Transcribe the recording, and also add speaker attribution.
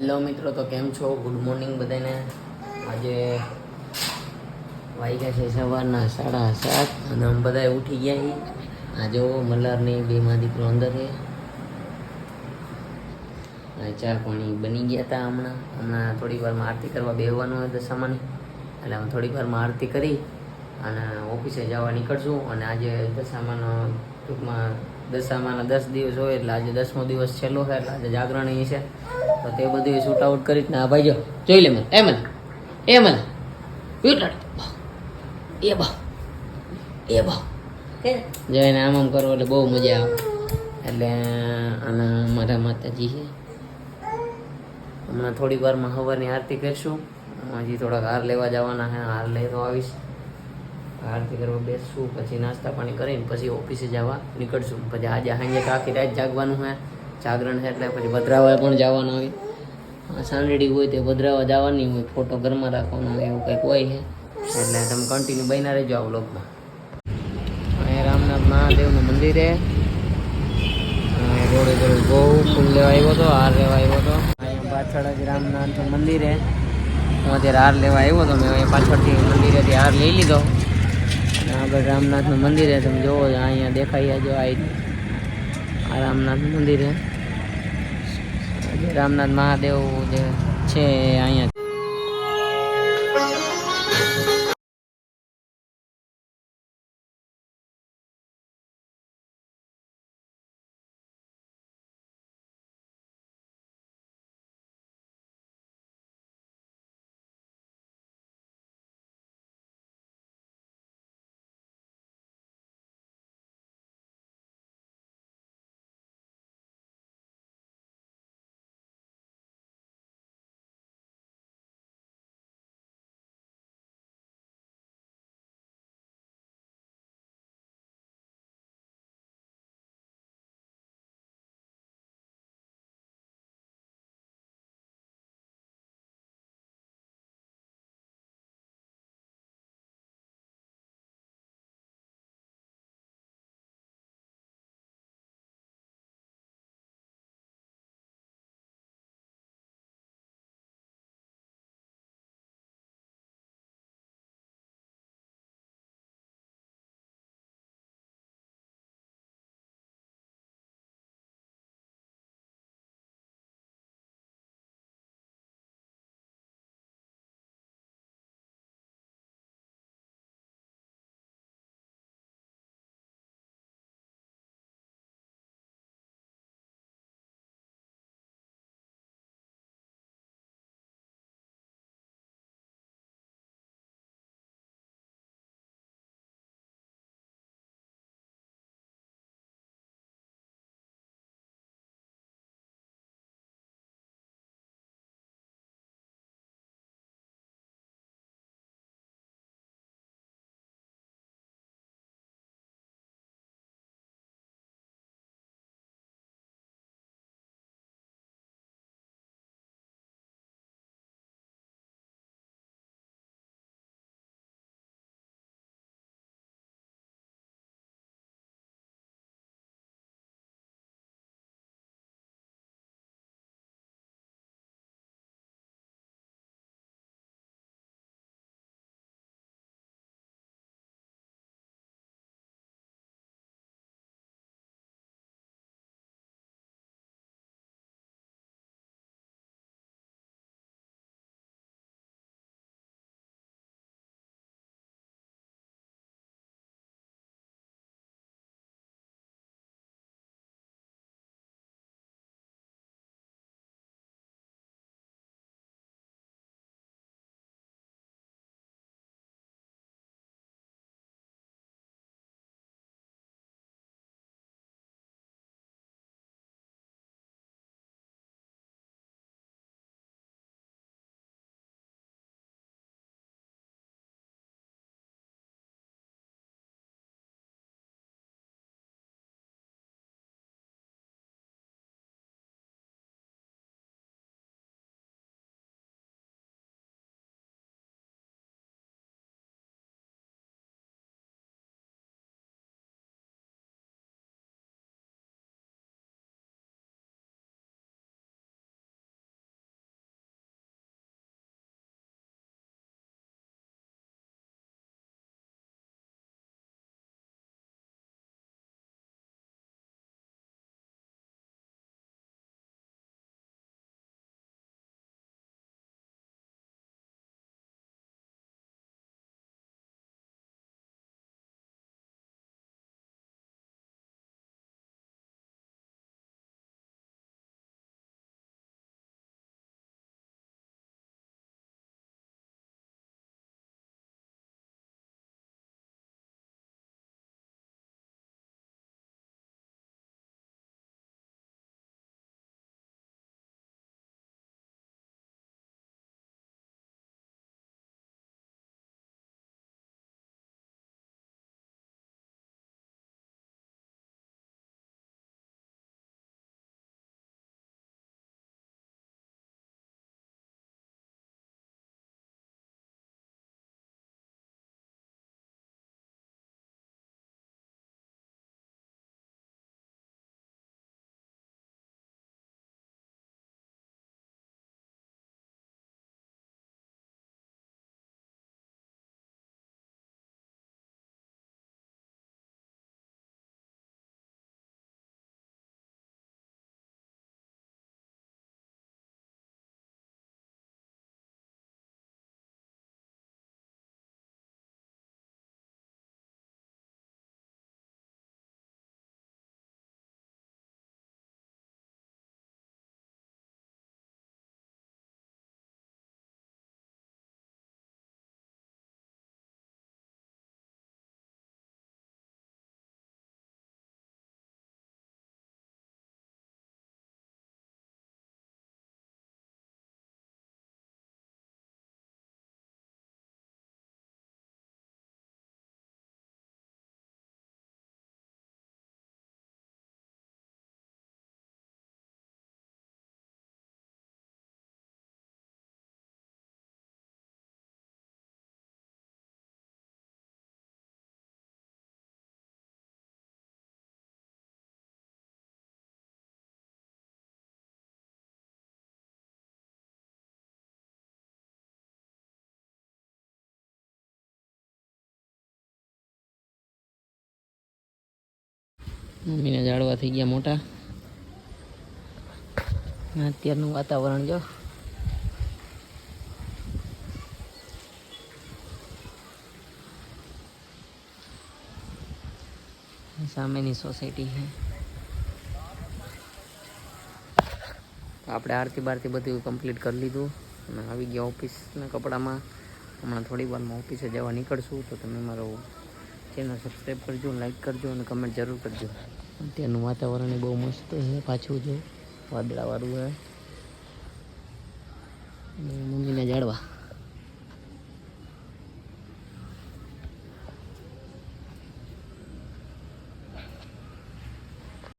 Speaker 1: Hello મિત્રો, તો કેમ છો? ગુડ મોર્નિંગ બધાને. આજે વાગ્યા છે સવારના સાડા સાત અને અમે બધા ઉઠી ગયા છીએ. આ જો મલ્હારની બે માં દીકરો અંદર છે. અને ચા પાણી બની ગયા હતા હમણાં. હમણાં થોડીક વારમાં આરતી કરવા બેહવાનું હોય દશામાની એટલે અમે થોડીક વારમાં આરતી કરી અને ઓફિસે જવા નીકળશું. અને આજે દશામાનો ટૂંકમાં દશામાના દસ દિવસ હોય એટલે આજે દસમો દિવસ છેલ્લો છે એટલે આજે જાગરણ છે. તો તે બધું શૂટ આઉટ કરી ને આ ભાઈ જો જોઈ લે મને એ મને એ મને. એ બા એ બા. જઈને આમ આમ કરો એટલે બહુ મજા આવે. એટલે અને મારા માતાજી છે. હમણાં થોડીક વારમાં હવાની આરતી કરીશું. હજી થોડાક હાર લેવા જવાના છે હાર લઈ તો આવીશ. આરતી કરવા બેસશું પછી નાસ્તા પાણી કરીને પછી ઓફિસે જવા નીકળશું. પછી આજે સાંજે આખી રાત જાગવાનું હોય જાગરણ છે એટલે પછી ભદ્રાવા પણ જવાનું હોય. સાંજડી હોય તે ભદ્રાવા જવાની હોય ફોટો ઘરમાં રાખવાનો હોય, એવું કંઈક હોય છે. એટલે તમે કન્ટિન્યુ બન્યા રહેજો આ બ્લોગમાં અહીંયા રામનાથ મહાદેવનું મંદિર છે. રોડે જોડે બહુ ફૂલ લેવા આવ્યો હતો, હાર લેવા આવ્યો હતો. અહીંયા પાછળ જ રામનાથનું મંદિર છે. હું અત્યારે હાર લેવા આવ્યો હતો, મેં અહીંયા પાછળથી મંદિરેથી હાર લઈ લીધો. આગળ રામનાથનું મંદિર છે. તમે જોવો અહીંયા દેખાઈ જો આ રામનાથનું મંદિર છે. રામનાથ મહાદેવ જે છે અહીંયા મમ્મીના જાળવા થઈ ગયા મોટા. અત્યારનું વાતાવરણ જો. સામેની સોસાયટી છે. આપણે આરતી બારતી બધું કમ્પ્લીટ કરી લીધું. અને આવી ગયા ઓફિસના કપડામાં. હમણાં થોડી વારમાં ઓફિસે જવા નીકળશું, તો તમે મારો ચેનલ સબસ્ક્રાઈબ કરજો લાઈક કરજો અને કમેન્ટ જરૂર કરજો. ત્યાંનું વાતાવરણ બહુ મસ્ત છે, પાછું જો વાદળાવાળું અને મમ્મીને જાળવા